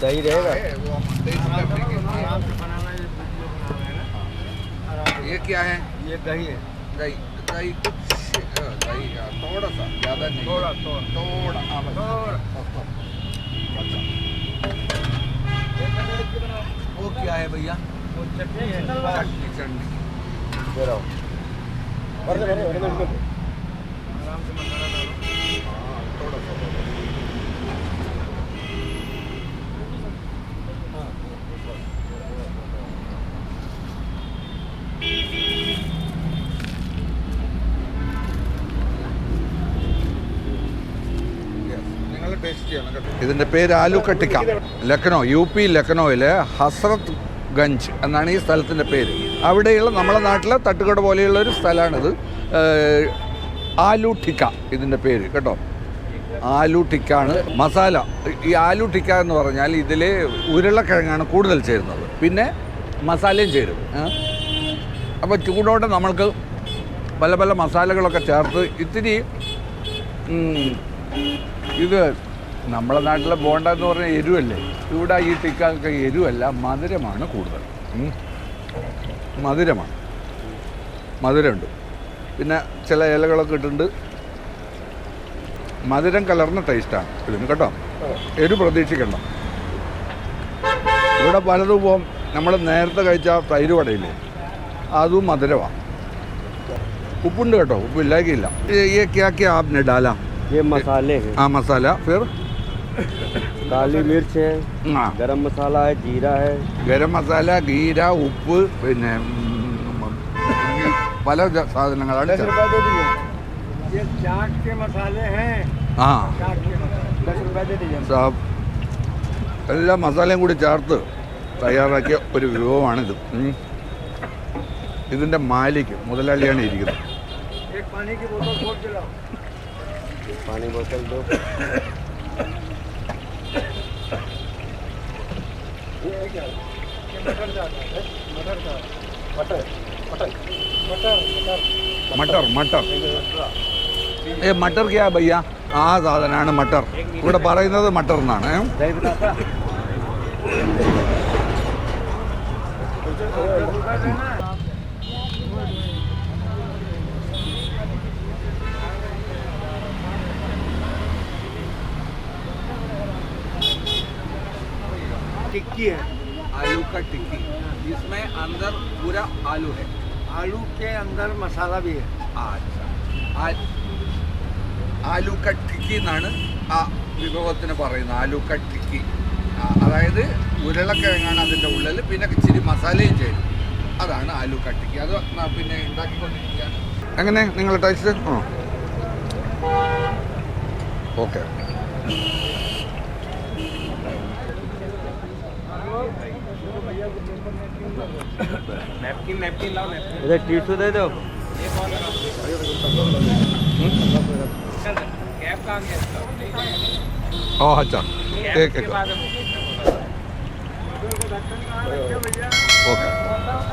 दही रहेगा। ये क्या है? ये दही है। दही दही कुछ दही थोड़ा सा ज़्यादा नहीं। थोड़ा, थोड़ा। थोड़ा हाँ, अच्छा। वो क्या है भैया? वो चटनी है। चटनी चटनी। दे रहा हूँ। आराम से मसाला डालो। ഇതിന്റെ പേര് ആലുക്കട്ടിക്ക ലക്നോ യു പി ലക്നൗവിലെ ഹസ്രത്ത് ഗഞ്ച് എന്നാണ് ഈ സ്ഥലത്തിന്റെ പേര്. അവിടെയുള്ള നമ്മുടെ നാട്ടിലെ തട്ടുകട പോലെയുള്ള ഒരു സ്ഥലമാണിത്. ആലുട്ടിക്ക ആലു ടിക്ക ഇതിന്റെ പേര് കേട്ടോ? ആലു ടിക്കാണ് മസാല. ഈ ആലു ടിക്ക എന്ന് പറഞ്ഞാൽ ഇതിൽ ഉരുളക്കിഴങ്ങാണ് കൂടുതൽ ചേരുന്നത്. പിന്നെ മസാലയും ചേരും. അപ്പോൾ ചൂടോടെ നമ്മൾക്ക് പല പല മസാലകളൊക്കെ ചേർത്ത് ഇത്തിരി ഇത് നമ്മളെ നാട്ടിലെ ബോണ്ട എന്ന് പറഞ്ഞാൽ എരിവല്ലേ ഇവിടെ ഈ ടിക്കൊക്കെ എരിവല്ല മധുരമാണ് കൂടുതൽ ഉം. മധുരമാണ് മധുരമുണ്ട് പിന്നെ ചില ഇലകളൊക്കെ ഇട്ടിട്ടുണ്ട് മധുരം കലർന്ന ടേസ്റ്റാണ് ഇതിന് കേട്ടോ എരിവ് പ്രതീക്ഷിക്കണ്ട ഇവിടെ പലതും പോകും നമ്മൾ നേരത്തെ കഴിച്ച തൈര് വടയില്ലേ അതും മധുരമാണ് ഉപ്പുണ്ട് കേട്ടോ ഉപ്പ് ഇല്ലാക്കിയില്ല ये क्या क्या आपने डाला ये मसाले हैं हाँ मसाला फिर काली मिर्च है हाँ गरम मसाला है जीरा है ഗരം മസാല ഗീര ഉപ്പ് പിന്നെ ഉം, ഈ പല ജ- സാധനങ്ങളാണ് दस ചേർത്തത്. रुपए दे दीजिए ये चाट के मसाले हैं ആ चाट के मसाले दस रुपए दे दीजिए സാ- എല്ലാ മസാലയും കൂടി ചേർത്ത് തയ്യാറാക്കിയ ഒരു വിഭവമാണിത് ഉം. ഇതിൻ്റെ മാലിക്ക് മുതലാളിയാണ് ഇരിക്കുന്നത് एक पानी की बोतल खोल के लाओ पानी बोतल दो മട്ടർ മട്ടർ. ഏ മട്ടർ ക്യാ ഭയ്യ? ആ സാധനമാണ് മട്ടർ. ഇവിടെ പറയുന്നത് മട്ടർ എന്നാണ്. ഏ? टिक्की है आलू का टिक्की इसमें अंदर पूरा आलू है आलू के अंदर मसाला भी है अच्छा ആ- ആലു കട്ട് ടിക്കി എന്നാണ് ആ വിഭവത്തിന് പറയുന്നത് ആലു കട്ട് ടിക്കി ആ, അതായത് ഉരുളക്കിഴങ്ങാണ് അതിൻ്റെ ഉള്ളിൽ പിന്നെ ഇച്ചിരി മസാലയും ചേരും അതാണ് ആലു കട്ട് ടിക്കി അത് ന- പിന്നെ ഉണ്ടാക്കിക്കൊണ്ടിരിക്കുകയാണ് എങ്ങനെ നിങ്ങൾ ടേസ്റ്റ് ആ ഓക്കെ नैपकिन नैपकिन लाओ नैपकिन इधर टिश्यू तो दे दो एक और कैप हाँ अच्छा एक एक ओके